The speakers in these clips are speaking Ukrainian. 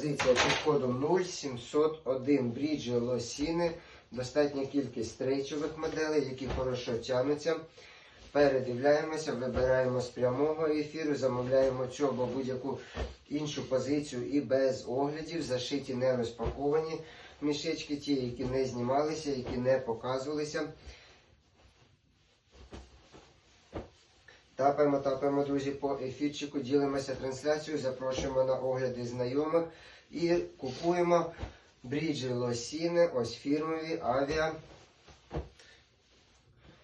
Позиція під кодом 0701 бріджі лосіни. Достатня кількість стрейчових моделей, які хорошо тягнуться. Передивляємося, вибираємо з прямого ефіру, замовляємо цю або будь-яку іншу позицію і без оглядів, зашиті, не розпаковані мішечки, ті, які не знімалися, які не показувалися. Тапаємо, тапаємо, друзі, по ефірчику, ділимося трансляцією, запрошуємо на огляди знайомих і купуємо бріджі лосіни, ось фірмові авіа.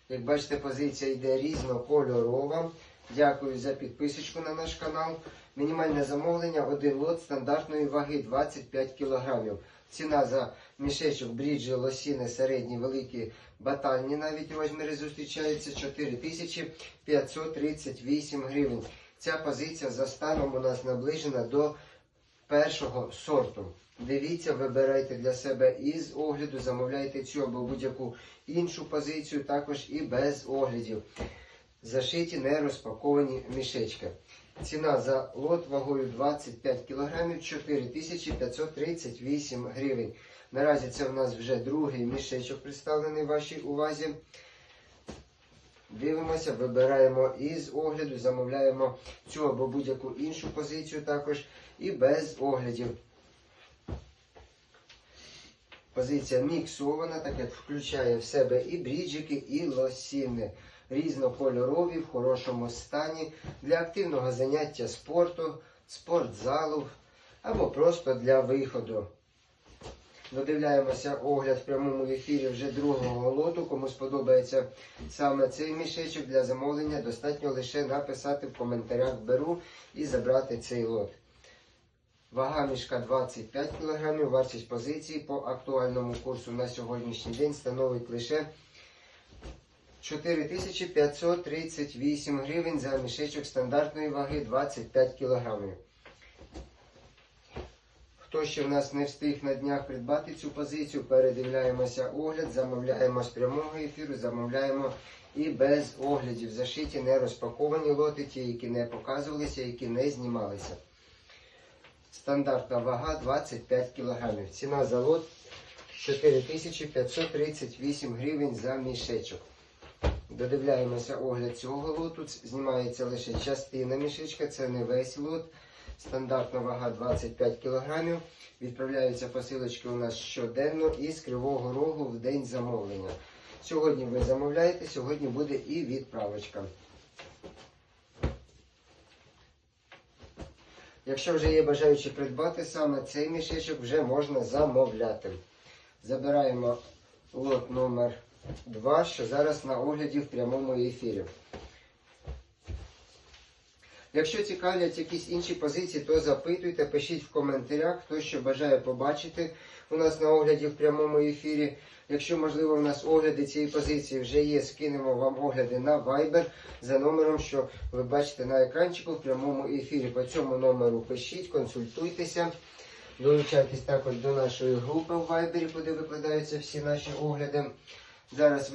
Як бачите, позиція йде різнокольорова. Дякую за підписочку на наш канал. Мінімальне замовлення, один лот стандартної ваги 25 кг. Ціна за мішечок бріджі лосіни середні, великі, батальні навіть розміри зустрічаються 4538 гривень. Ця позиція за станом у нас наближена до першого сорту. Дивіться, вибирайте для себе із огляду, замовляйте цю або будь-яку іншу позицію, також і без оглядів. Зашиті не розпаковані мішечки. Ціна за лот вагою 25 кг 4538 гривень. Наразі це у нас вже другий мішечок представлений вашій увазі. Дивимося, вибираємо із огляду, замовляємо цю або будь-яку іншу позицію також і без оглядів. Позиція міксована, так як включає в себе і бріджики, і лосіни. Різнокольорові, в хорошому стані для активного заняття спорту, спортзалу або просто для виходу. Додивляємося огляд в прямому ефірі вже другого лоту. Кому сподобається саме цей мішечок для замовлення, достатньо лише написати в коментарях беру і забрати цей лот. Вага мішка 25 кг, вартість позиції по актуальному курсу на сьогоднішній день становить лише 4538 гривень за мішечок стандартної ваги 25 кг. Хто ще в нас не встиг на днях придбати цю позицію, передивляємося огляд, замовляємо з прямого ефіру, замовляємо і без оглядів. Зашиті не розпаковані лоти, ті, які не показувалися, які не знімалися. Стандартна вага 25 кг. Ціна за лот 4538 гривень за мішечок. Додивляємося огляд цього лоту. Знімається лише частина мішечка, це не весь лот. Стандартна вага 25 кг. Відправляються посилочки у нас щоденно із Кривого Рогу в день замовлення. Сьогодні ви замовляєте, сьогодні буде і відправочка. Якщо вже є бажаючі придбати саме цей мішечок, вже можна замовляти. Забираємо лот номер 2, що зараз на огляді в прямому ефірі. Якщо цікавлять якісь інші позиції, то запитуйте, пишіть в коментарях, хто що бажає побачити у нас на огляді в прямому ефірі. Якщо, можливо, у нас огляди цієї позиції вже є, скинемо вам огляди на Viber за номером, що ви бачите на екранчику в прямому ефірі. По цьому номеру пишіть, консультуйтеся. Долучайтесь також до нашої групи в Viber, куди викладаються всі наші огляди. Зараз ви